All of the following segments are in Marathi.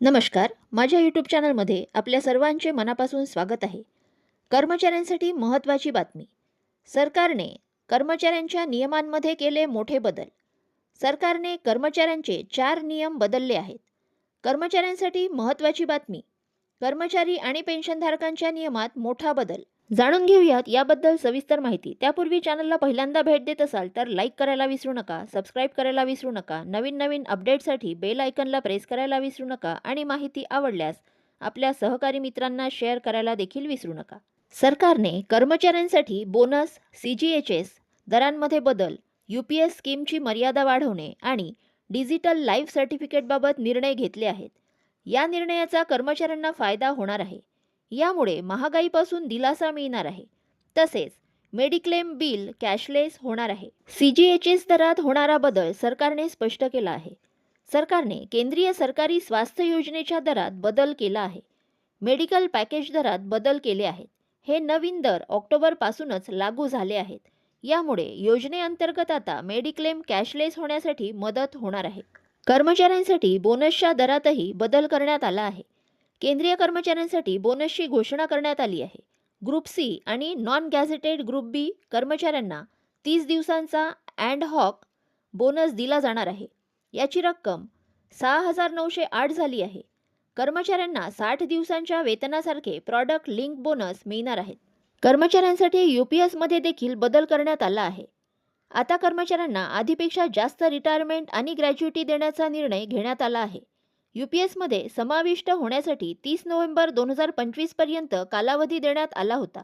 नमस्कार माझ्या यूट्यूब चॅनलमध्ये आपल्या सर्वांचे मनापासून स्वागत आहे. कर्मचाऱ्यांसाठी महत्त्वाची बातमी. सरकारने कर्मचाऱ्यांच्या नियमांमध्ये केले मोठे बदल. सरकारने कर्मचाऱ्यांचे चार नियम बदलले आहेत. कर्मचाऱ्यांसाठी महत्त्वाची बातमी. कर्मचारी आणि पेन्शनधारकांच्या नियमात मोठा बदल. जाणून घेऊयात याबद्दल सविस्तर माहिती. त्यापूर्वी चॅनलला पहिल्यांदा भेट देत असाल तर लाईक करायला विसरू नका सबस्क्राईब करायला विसरू नका नवीन नवीन अपडेटसाठी बेल आयकनला प्रेस करायला विसरू नका आणि माहिती आवडल्यास आपल्या सहकारी मित्रांना शेअर करायला देखील विसरू नका. सरकारने कर्मचाऱ्यांसाठी bonus C G H S दरांमध्ये बदल यू पी एस स्कीमची मर्यादा वाढवणे आणि डिजिटल लाईफ सर्टिफिकेटबाबत निर्णय घेतले आहेत. या निर्णयाचा कर्मचाऱ्यांना फायदा होणार आहे. यामुळे महागाईपासून दिलासा मिळणार आहे. तसेच मेडिक्लेम बिल कॅशलेस होणार आहे. सी जी एच एस दरात होणारा बदल सरकारने स्पष्ट केला आहे. सरकारने केंद्रीय सरकारी स्वास्थ्य योजनेच्या दरात बदल केला आहे. मेडिकल पॅकेज दरात बदल केले आहेत. हे नवीन दर ऑक्टोबरपासूनच लागू झाले आहेत. यामुळे योजनेअंतर्गत आता मेडिक्लेम कॅशलेस होण्यासाठी मदत होणार आहे. कर्मचाऱ्यांसाठी बोनसच्या दरातही बदल करण्यात आला आहे. केंद्रीय कर्मचाऱ्यांसाठी बोनसची घोषणा करण्यात आली आहे. ग्रुप सी आणि नॉन गॅझेटेड ग्रुप बी कर्मचाऱ्यांना तीस दिवसांचा अँड हॉक बोनस दिला जाणार आहे. याची रक्कम सहा हजार नऊशे आठ झाली आहे. कर्मचाऱ्यांना साठ दिवसांच्या वेतनासारखे प्रॉडक्ट लिंक बोनस मिळणार आहेत. कर्मचाऱ्यांसाठी यू पी एसमध्ये देखील बदल करण्यात आला आहे. आता कर्मचाऱ्यांना आधीपेक्षा जास्त रिटायरमेंट आणि ग्रॅज्युटी देण्याचा निर्णय घेण्यात आला आहे. यू पी एसमध्ये समाविष्ट होण्यासाठी तीस नोव्हेंबर दोन हजार पंचवीसपर्यंत कालावधी देण्यात आला होता.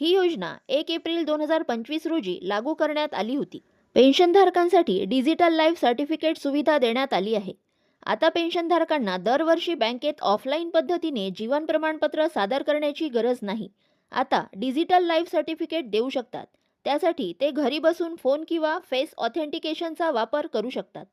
ही योजना एक एप्रिल दोन हजार पंचवीस रोजी लागू करण्यात आली होती. पेन्शनधारकांसाठी डिजिटल लाईफ सर्टिफिकेट सुविधा देण्यात आली आहे. आता पेन्शनधारकांना दरवर्षी बँकेत ऑफलाईन पद्धतीने जीवन प्रमाणपत्र सादर करण्याची गरज नाही. आता डिजिटल लाईफ सर्टिफिकेट देऊ शकतात. त्यासाठी ते घरी बसून फोन किंवा फेस ऑथेंटिकेशनचा वापर करू शकतात.